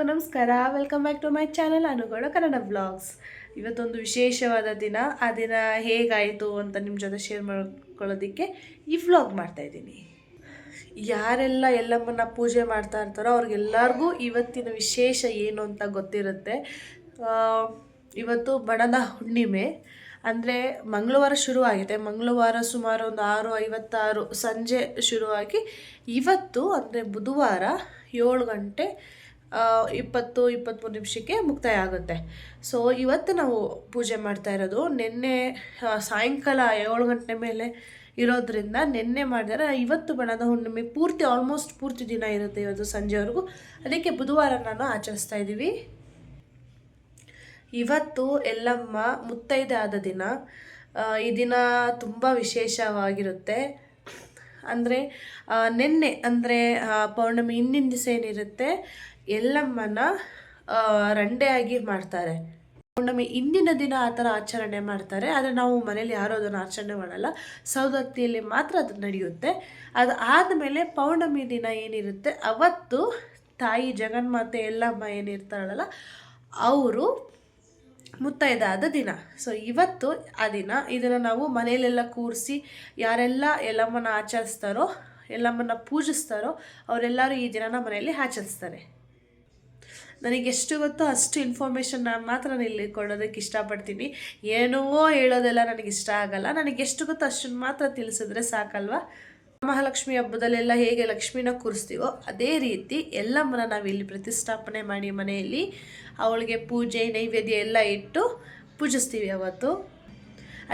ಎಲ್ರಿಗೂ ನಮಸ್ಕಾರ. Welcome back to my channel ಅನುಗೋಳ Kannada vlogs ಇವತ್ತೊಂದು ವಿಶೇಷವಾದ ದಿನ. ಆ ದಿನ ಹೇಗಾಯಿತು ಅಂತ ನಿಮ್ಮ ಜೊತೆ ಶೇರ್ ಮಾಡ್ಕೊಳ್ಳೋದಕ್ಕೆ ಈ ವ್ಲಾಗ್ ಮಾಡ್ತಾ ಇದ್ದೀನಿ. ಯಾರೆಲ್ಲ ಎಲ್ಲಮ್ಮನ ಪೂಜೆ ಮಾಡ್ತಾ ಇರ್ತಾರೋ ಅವ್ರಿಗೆಲ್ಲರಿಗೂ ಇವತ್ತಿನ ವಿಶೇಷ ಏನು ಅಂತ ಗೊತ್ತಿರುತ್ತೆ. ಇವತ್ತು ಬಣದ ಹುಣ್ಣಿಮೆ. ಅಂದರೆ ಮಂಗಳವಾರ ಶುರುವಾಗಿದೆ. ಮಂಗಳವಾರ ಸುಮಾರು ಒಂದು ಆರು, ಐವತ್ತಾರು ಸಂಜೆ ಶುರುವಾಗಿ ಇವತ್ತು ಅಂದರೆ ಬುಧವಾರ ಏಳು ಗಂಟೆ ಇಪ್ಪತ್ತು ಇಪ್ಪತ್ತ್ಮೂರು ನಿಮಿಷಕ್ಕೆ ಮುಕ್ತಾಯ ಆಗುತ್ತೆ ಸೊ ಇವತ್ತು ನಾವು ಪೂಜೆ ಮಾಡ್ತಾ ಇರೋದು ನಿನ್ನೆ ಸಾಯಂಕಾಲ ಏಳು ಗಂಟೆ ಮೇಲೆ ಇರೋದ್ರಿಂದ ನಿನ್ನೆ ಮಾಡಿದರೆ ಇವತ್ತು ಬಣದ ಹುಣ್ಣಿಮೆ ಪೂರ್ತಿ ಆಲ್ಮೋಸ್ಟ್ ಪೂರ್ತಿ ದಿನ ಇರುತ್ತೆ ಇವತ್ತು ಸಂಜೆವರೆಗೂ. ಅದಕ್ಕೆ ಬುಧವಾರ ನಾನು ಆಚರಿಸ್ತಾ ಇದ್ದೀವಿ. ಇವತ್ತು ಎಲ್ಲಮ್ಮ ಮುತ್ತೈದೆ ಆದ ದಿನ ಈ ದಿನ ತುಂಬ ವಿಶೇಷವಾಗಿರುತ್ತೆ. ಅಂದರೆ ನಿನ್ನೆ, ಅಂದರೆ ಪೌರ್ಣಮಿ ಹಿಂದಿನ ದಿವಸ ಏನಿರುತ್ತೆ? ಎಲ್ಲಮ್ಮನ ರಂಡೆಯಾಗಿ ಮಾಡ್ತಾರೆ. ಪೌಣಮಿ ಇಂದಿನ ದಿನ ಆ ಥರ ಆಚರಣೆ ಮಾಡ್ತಾರೆ. ಆದರೆ ನಾವು ಮನೇಲಿ ಯಾರೂ ಅದನ್ನು ಆಚರಣೆ ಮಾಡಲ್ಲ. ಸೌದತ್ತಿಯಲ್ಲಿ ಮಾತ್ರ ಅದು ನಡೆಯುತ್ತೆ. ಅದು ಆದಮೇಲೆ ಪೌರ್ಣಮಿ ದಿನ ಏನಿರುತ್ತೆ? ಅವತ್ತು ತಾಯಿ ಜಗನ್ಮಾತೆ ಎಲ್ಲಮ್ಮ ಏನಿರ್ತಾಳಲ್ಲ ಅವರು ಮುತ್ತೈದಾದ ದಿನ. ಸೊ ಇವತ್ತು ಆ ದಿನ. ಇದನ್ನು ನಾವು ಮನೆಯಲ್ಲೆಲ್ಲ ಕೂರಿಸಿ ಯಾರೆಲ್ಲ ಎಲ್ಲಮ್ಮನ ಆಚರಿಸ್ತಾರೋ ಎಲ್ಲಮ್ಮನ ಪೂಜಿಸ್ತಾರೋ, ಅವರೆಲ್ಲರೂ ಈ ದಿನನ ಮನೆಯಲ್ಲಿ ಆಚರಿಸ್ತಾರೆ. ನನಗೆ ಎಷ್ಟು ಗೊತ್ತೋ ಅಷ್ಟು ಇನ್ಫಾರ್ಮೇಷನ್ ಮಾತ್ರ ನಾನು ಇಲ್ಲಿ ಕೊಡೋದಕ್ಕೆ ಇಷ್ಟಪಡ್ತೀನಿ. ಏನೋ ಹೇಳೋದೆಲ್ಲ ನನಗೆ ಇಷ್ಟ ಆಗಲ್ಲ. ನನಗೆ ಎಷ್ಟು ಗೊತ್ತೋ ಅಷ್ಟನ್ನು ಮಾತ್ರ ತಿಳಿಸಿದ್ರೆ ಸಾಕಲ್ವಾ? ಮಹಾಲಕ್ಷ್ಮಿ ಹಬ್ಬದಲ್ಲೆಲ್ಲ ಹೇಗೆ ಲಕ್ಷ್ಮಿನ ಕೂರಿಸ್ತೀವೋ ಅದೇ ರೀತಿ ಎಲ್ಲಮ್ಮನ ನಾವಿಲ್ಲಿ ಪ್ರತಿಷ್ಠಾಪನೆ ಮಾಡಿ ಮನೆಯಲ್ಲಿ ಅವಳಿಗೆ ಪೂಜೆ, ನೈವೇದ್ಯ ಎಲ್ಲ ಇಟ್ಟು ಪೂಜಿಸ್ತೀವಿ ಅವತ್ತು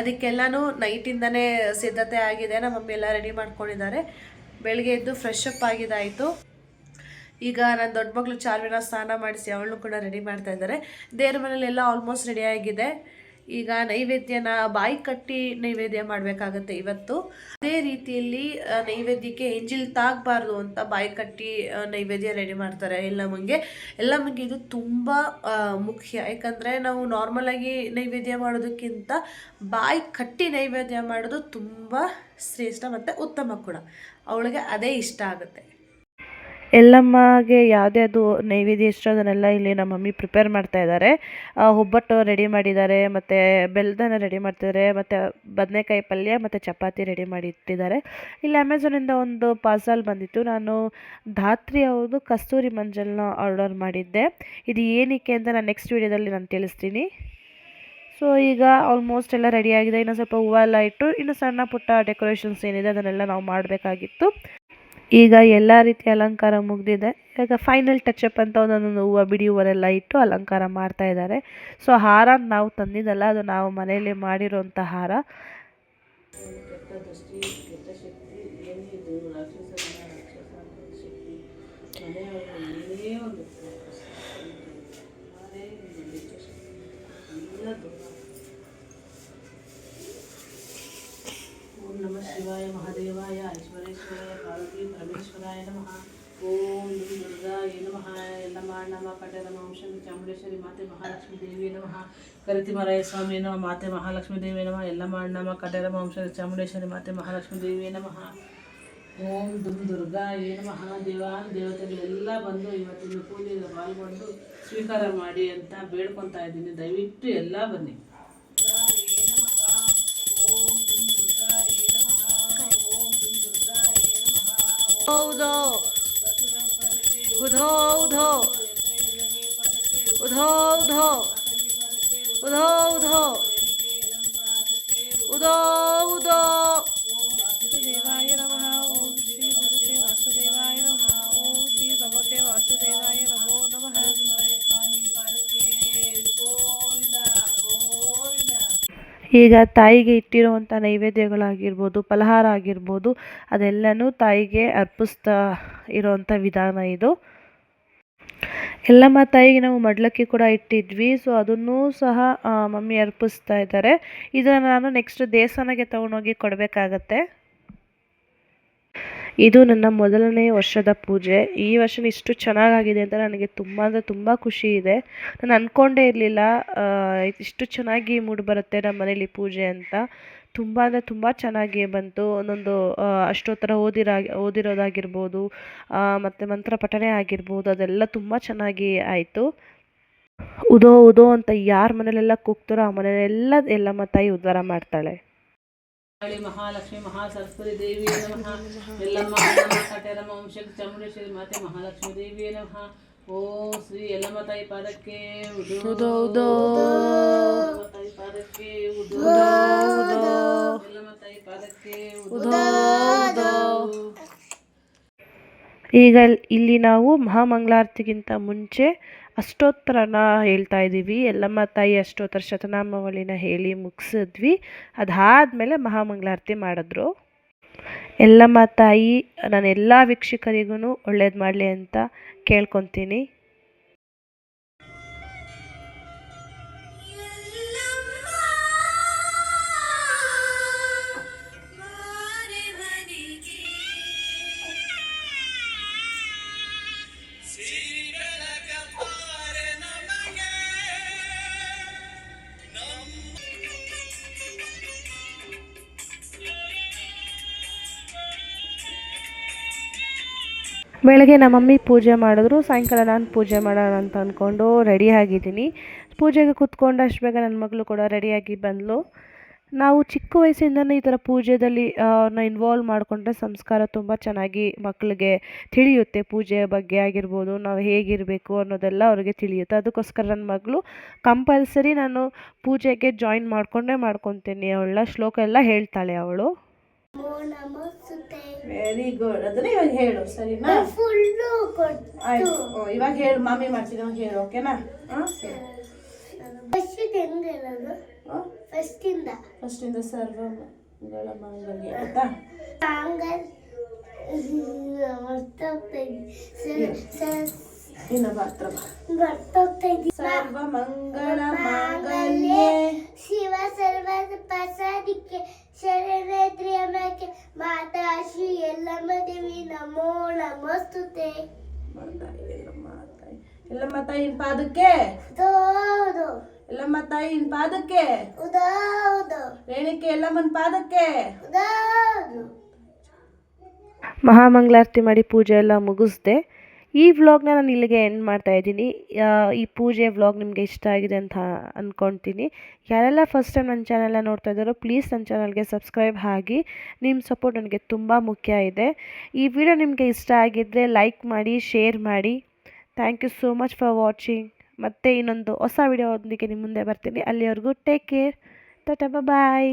ಅದಕ್ಕೆಲ್ಲಾನು ನೈಟಿಂದನೇ ಸಿದ್ಧತೆ ಆಗಿದೆ. ನಮ್ಮ ಮಮ್ಮಿ ಎಲ್ಲ ರೆಡಿ ಮಾಡ್ಕೊಂಡಿದ್ದಾರೆ. ಬೆಳಗ್ಗೆ ಎದ್ದು ಫ್ರೆಶ್ ಅಪ್ ಆಗಿದ್ದಾಯಿತು. ಈಗ ನನ್ನ ದೊಡ್ಡ ಮಗಳು ಚಾರ್ವಿನ ಸ್ನಾನ ಮಾಡಿಸಿ ಅವಳನ್ನು ಕೂಡ ರೆಡಿ ಮಾಡ್ತಾ ಇದ್ದಾರೆ. ದೇವ್ರ ಮನೇಲೆಲ್ಲ ಆಲ್ಮೋಸ್ಟ್ ರೆಡಿ ಆಗಿದೆ. ಈಗ ನೈವೇದ್ಯನ ಬಾಯಿ ಕಟ್ಟಿ ನೈವೇದ್ಯ ಮಾಡಬೇಕಾಗತ್ತೆ ಇವತ್ತು. ಅದೇ ರೀತಿಯಲ್ಲಿ ನೈವೇದ್ಯಕ್ಕೆ ಎಂಜಿಲ್ ತಾಗಬಾರ್ದು ಅಂತ ಬಾಯಿ ಕಟ್ಟಿ ನೈವೇದ್ಯ ರೆಡಿ ಮಾಡ್ತಾರೆ ಎಲ್ಲಮ್ಮಂಗೆ ಎಲ್ಲಮ್ಮಂಗೆ ಇದು ತುಂಬ ಮುಖ್ಯ. ಯಾಕಂದರೆ ನಾವು ನಾರ್ಮಲಾಗಿ ನೈವೇದ್ಯ ಮಾಡೋದಕ್ಕಿಂತ ಬಾಯಿ ಕಟ್ಟಿ ನೈವೇದ್ಯ ಮಾಡೋದು ತುಂಬ ಶ್ರೇಷ್ಠ ಮತ್ತು ಉತ್ತಮ ಕೂಡ. ಅವಳಿಗೆ ಅದೇ ಇಷ್ಟ ಆಗುತ್ತೆ. ಎಲ್ಲಮ್ಮಗೆ ಯಾವುದೇ ಅದು ನೈವೇದ್ಯ ಇಷ್ಟ ಅದನ್ನೆಲ್ಲ ಇಲ್ಲಿ ನಮ್ಮ ಮಮ್ಮಿ ಪ್ರಿಪೇರ್ ಮಾಡ್ತಾ ಇದ್ದಾರೆ. ಒಬ್ಬಟ್ಟು ರೆಡಿ ಮಾಡಿದ್ದಾರೆ, ಮತ್ತು ಬೆಲ್ಲದನ್ನ ರೆಡಿ ಮಾಡ್ತಿದ್ದಾರೆ, ಮತ್ತು ಬದನೆಕಾಯಿ ಪಲ್ಯ, ಮತ್ತು ಚಪಾತಿ ರೆಡಿ ಮಾಡಿ ಇಟ್ಟಿದ್ದಾರೆ ಇಲ್ಲಿ ಅಮೆಝಾನಿಂದ ಒಂದು ಪಾರ್ಸಲ್ ಬಂದಿತ್ತು. ನಾನು ಧಾತ್ರಿ ಅವ್ರದ್ದು ಕಸ್ತೂರಿ ಮಂಜಲ್ನ ಆರ್ಡರ್ ಮಾಡಿದ್ದೆ. ಇದು ಏನಕ್ಕೆ ಅಂತ ನಾನು ನೆಕ್ಸ್ಟ್ ವೀಡಿಯೋದಲ್ಲಿ ನಾನು ತಿಳಿಸ್ತೀನಿ. ಸೊ ಈಗ ಆಲ್ಮೋಸ್ಟ್ ಎಲ್ಲ ರೆಡಿಯಾಗಿದೆ ಇನ್ನು ಸ್ವಲ್ಪ ಹೂವ ಎಲ್ಲ ಇಟ್ಟು ಇನ್ನು ಸಣ್ಣ ಪುಟ್ಟ ಡೆಕೋರೇಷನ್ಸ್ ಏನಿದೆ ಅದನ್ನೆಲ್ಲ ನಾವು ಮಾಡಬೇಕಾಗಿತ್ತು. ಈಗ ಎಲ್ಲ ರೀತಿಯ ಅಲಂಕಾರ ಮುಗಿದಿದೆ. ಈಗ ಫೈನಲ್ ಟಚಪ್ ಅಂತ ಒಂದೊಂದು ಹೂವು, ಬಿಡಿ ಹೂವನ್ನೆಲ್ಲ ಇಟ್ಟು ಅಲಂಕಾರ ಮಾಡ್ತಾ ಇದ್ದಾರೆ. ಸೊ ಹಾರ ನಾವು ತಂದಿದ್ದಲ್ಲ, ಅದು ನಾವು ಮನೆಯಲ್ಲಿ ಮಾಡಿರೋಂಥ ಹಾರ. ಪಾರ್ವತಿ ಪರಮೇಶ್ವರಾಯ ನಮಃ. ಓಂ ದುರ್ಗಾಯ ನಮಃ. ಎಲ್ಲಮ್ಮ, ಅಣ್ಣಮ್ಮ ನಮ ವಂಶಂ ಚಾಮುಂಡೇಶ್ವರಿ ಮಾತೆ ಮಹಾಲಕ್ಷ್ಮೀ ದೇವಿ ನಮಃ. ಕರಿತಿಮರಾಯ ಸ್ವಾಮಿ ನಮ, ಮಾತೆ ಮಹಾಲಕ್ಷ್ಮೀ ದೇವಿ ನಮಃ. ಎಲ್ಲಮ್ಮ, ಅಣ್ಣಮ್ಮ ನಮ ವಂಶಂ ಚಾಮುಂಡೇಶ್ವರಿ ಮಾತೆ ಮಹಾಲಕ್ಷ್ಮೀ ದೇವಿ ನಮಃ. ಓಂ ದುಂ ದುರ್ಗಾಯ ನಮಃ. ದೇವಾನ್ ದೇವತೆಗಳು ಎಲ್ಲ ಬಂದು ಇವತ್ತಿನ ಪೂಜೆಗೆ ಪಾಲ್ಗೊಂಡು ಸ್ವೀಕಾರ ಮಾಡಿ ಅಂತ ಬೇಡ್ಕೊತಾ ಇದ್ದೀನಿ. ದಯವಿಟ್ಟು ಎಲ್ಲ ಬನ್ನಿ. 我偷，我偷偷，我偷偷，我偷偷，我偷，我偷。ಈಗ ತಾಯಿಗೆ ಇಟ್ಟಿರುವಂಥ ನೈವೇದ್ಯಗಳಾಗಿರ್ಬೋದು, ಫಲಹಾರ ಆಗಿರ್ಬೋದು, ಅದೆಲ್ಲನೂ ತಾಯಿಗೆ ಅರ್ಪಿಸ್ತಾ ಇರೋವಂಥ ವಿಧಾನ ಇದು. ಎಲ್ಲಮ್ಮ ತಾಯಿಗೆ ನಾವು ಮಡ್ಲಕ್ಕಿ ಕೂಡ ಇಟ್ಟಿದ್ವಿ ಸೊ ಅದನ್ನೂ ಸಹ ಮಮ್ಮಿ ಅರ್ಪಿಸ್ತಾ ಇದ್ದಾರೆ. ಇದನ್ನು ನಾನು ನೆಕ್ಸ್ಟ್ ದೇವಸ್ಥಾನಕ್ಕೆ ತೊಗೊಂಡೋಗಿ ಕೊಡಬೇಕಾಗತ್ತೆ. ಇದು ನನ್ನ ಮೊದಲನೇ ವರ್ಷದ ಪೂಜೆ. ಈ ವರ್ಷ ಇಷ್ಟು ಚೆನ್ನಾಗಾಗಿದೆ ಅಂತ ನನಗೆ ತುಂಬ ಅಂದರೆ ತುಂಬ ಖುಷಿ ಇದೆ. ನಾನು ಅಂದ್ಕೊಂಡೇ ಇರಲಿಲ್ಲ ಇಷ್ಟು ಚೆನ್ನಾಗಿ ಮೂಡಿ ಬರುತ್ತೆ ನಮ್ಮ ಮನೇಲಿ ಪೂಜೆ ಅಂತ. ತುಂಬ ಅಂದರೆ ತುಂಬ ಚೆನ್ನಾಗಿ ಬಂತು. ಒಂದೊಂದು ಅಷ್ಟೋತ್ತರ ಓದಿರ, ಓದಿರೋದಾಗಿರ್ಬೋದು ಮತ್ತು ಮಂತ್ರ ಪಠನೆ ಆಗಿರ್ಬೋದು, ಅದೆಲ್ಲ ತುಂಬ ಚೆನ್ನಾಗಿ ಆಯಿತು. ಉದೋ ಉದೋ ಅಂತ ಯಾರ ಮನೇಲೆಲ್ಲ ಕೂಗ್ತಾರೋ ಆ ಮನೇಲೆಲ್ಲ ಎಲ್ಲಮ್ಮ ತಾಯಿ ಉದ್ಧಾರ ಮಾಡ್ತಾಳೆ. ಕಾಳಿ ಮಹಾಲಕ್ಷ್ಮಿ ಮಹಾ ಸರಸ್ವತಿ ದೇವಿಯೇ ನಮಃ ಎಲ್ಲಮ್ಮ ಅಣ್ಣಮ್ಮ ಕಟೇರಮ್ಮ ವಂಶಕ್ಕೆ ಚಾಮುಂಡೇಶ್ವರಿ ಮಾತೆ ಮಹಾಲಕ್ಷ್ಮಿ ದೇವಿಯೇ ನಮಃ ಓಂ ಶ್ರೀ ಎಲ್ಲಮ್ಮ ತಾಯಿ ಪಾದಕ್ಕೆ ಉದೋ ಉದೋ ಉದೋ ಎಲ್ಲಮ್ಮ ತಾಯಿ ಪಾದಕ್ಕೆ ಉದೋ ಎಲ್ಲಮ್ಮ ತಾಯಿ ಪಾದಕ್ಕೆ ಉದೋ ಈಗ ಇಲ್ಲಿ ನಾವು ಮಹಾಮಂಗಳಾರತಿಗಿಂತ ಮುಂಚೆ ಅಷ್ಟೋತ್ತರನ ಹೇಳ್ತಾ ಇದ್ದೀವಿ. ಎಲ್ಲಮ್ಮ ತಾಯಿ ಅಷ್ಟೋತ್ತರ ಶತನಾಮಾವಳಿನ ಹೇಳಿ ಮುಗಿಸಿದ್ವಿ. ಅದಾದಮೇಲೆ ಮಹಾಮಂಗಳಾರತಿ ಮಾಡಿದ್ರು. ಎಲ್ಲಮ್ಮ ತಾಯಿ ನಾನು ಎಲ್ಲ ವೀಕ್ಷಕರಿಗೂ ಒಳ್ಳೇದು ಮಾಡಲಿ ಅಂತ ಕೇಳ್ಕೊತೀನಿ. ಬೆಳಗ್ಗೆ ನಮ್ಮ ಮಮ್ಮಿ ಪೂಜೆ ಮಾಡಿದ್ರು, ಸಾಯಂಕಾಲ ನಾನು ಪೂಜೆ ಮಾಡೋಣ ಅಂತ ಅಂದ್ಕೊಂಡು ರೆಡಿ ಆಗಿದ್ದೀನಿ. ಪೂಜೆಗೆ ಕೂತ್ಕೊಂಡು ಅಷ್ಟು ಬೇಗ ನನ್ನ ಮಗಳು ಕೂಡ ರೆಡಿಯಾಗಿ ಬಂದಳು ನಾವು ಚಿಕ್ಕ ವಯಸ್ಸಿಂದನೇ ಈ ಥರ ಪೂಜೆಯಲ್ಲಿ ಇನ್ವಾಲ್ವ್ ಮಾಡಿಕೊಂಡ್ರೆ ಸಂಸ್ಕಾರ ತುಂಬ ಚೆನ್ನಾಗಿ ಮಕ್ಕಳಿಗೆ ತಿಳಿಯುತ್ತೆ. ಪೂಜೆಯ ಬಗ್ಗೆ ಆಗಿರ್ಬೋದು, ನಾವು ಹೇಗಿರಬೇಕು ಅನ್ನೋದೆಲ್ಲ ಅವ್ರಿಗೆ ತಿಳಿಯುತ್ತೆ. ಅದಕ್ಕೋಸ್ಕರ ನನ್ನ ಮಗಳು ಕಂಪಲ್ಸರಿ ನಾನು ಪೂಜೆಗೆ ಜಾಯಿನ್ ಮಾಡಿಕೊಂಡೇ ಮಾಡ್ಕೊತೀನಿ. ಅವಳ ಶ್ಲೋಕ ಎಲ್ಲ ಹೇಳ್ತಾಳೆ ಅವಳು. ವೆರಿ ಗುಡ್ ಅದನ್ನ ಇವಾಗ ಹೇಳು ಸರಿನಾ? ಆಯ್ತು. ಓ, ಇವಾಗ ಹೇಳು ಮಾಮಿ ಮಾಡ್ತೀನಿ ಅವಾಗ ಹೇಳು ಓಕೆನಾ? ಇಂದ ಫಸ್ಟಿಂದ ಸರ್ವ ಮಂಗಳ ಮಾಂಗಲ್ಯ ಆಯ್ತಾ ಮಾಂಗಲ್ ಇನ್ನ ಮಾತ್ರ ಸರ್ವ ಮಂಗಳ ಮಾಂಗಲ್ಯ ಶಿವ ಸರ್ವ ಪ್ರಸಾದಿಕ್ಕೆ ಶ್ರೀ ಎಲ್ಲಮ್ಮ ದೇವಿ ನಮೋ ನಮಸ್ತುತೆ. ಮಾತಾಯಿ ಎಲ್ಲಮ್ಮ ತಾಯಿ. ಎಲ್ಲಮ್ಮ ತಾಯಿನ ಪಾದಕ್ಕೆ? ಹೌದು ಎಲ್ಲಮ್ಮ ತಾಯಿನ ಪಾದಕ್ಕೆ? ಹೌದು ರೇಣಿಕೆ ಎಲ್ಲಮ್ಮನ ಪಾದಕ್ಕೆ? ಹೌದು ಮಹಾಮಂಗಳಾರತಿ ಮಾಡಿ ಪೂಜೆ ಎಲ್ಲ ಮುಗಿಸ್ದೆ. ಈ ವ್ಲಾಗ್ನ ನಾನು ಇಲ್ಲಿಗೆ ಎಂಡ್ ಮಾಡ್ತಾ ಇದ್ದೀನಿ. ಈ ಪೂಜೆ ವ್ಲಾಗ್ ನಿಮಗೆ ಇಷ್ಟ ಆಗಿದೆ ಅಂತ ಅಂದ್ಕೊತೀನಿ ಯಾರೆಲ್ಲ ಫಸ್ಟ್ ಟೈಮ್ ನನ್ನ ಚಾನೆಲ್ನ ನೋಡ್ತಾ ಇದ್ದಾರೋ ಪ್ಲೀಸ್ ನನ್ನ ಚಾನಲ್ಗೆ ಸಬ್ಸ್ಕ್ರೈಬ್ ಆಗಿ ನಿಮ್ಮ ಸಪೋರ್ಟ್ ನನಗೆ ತುಂಬ ಮುಖ್ಯ ಇದೆ. ಈ ವಿಡಿಯೋ ನಿಮಗೆ ಇಷ್ಟ ಆಗಿದ್ದರೆ ಲೈಕ್ ಮಾಡಿ ಶೇರ್ ಮಾಡಿ. Thank you so much for watching ಮತ್ತು ಇನ್ನೊಂದು ಹೊಸ ವಿಡಿಯೋದೊಂದಿಗೆ ನಿಮ್ಮ ಮುಂದೆ ಬರ್ತೀನಿ. ಅಲ್ಲಿವರೆಗೂ ಟೇಕ್ ಕೇರ್ ಟಾಟಾ ಬಾಯ್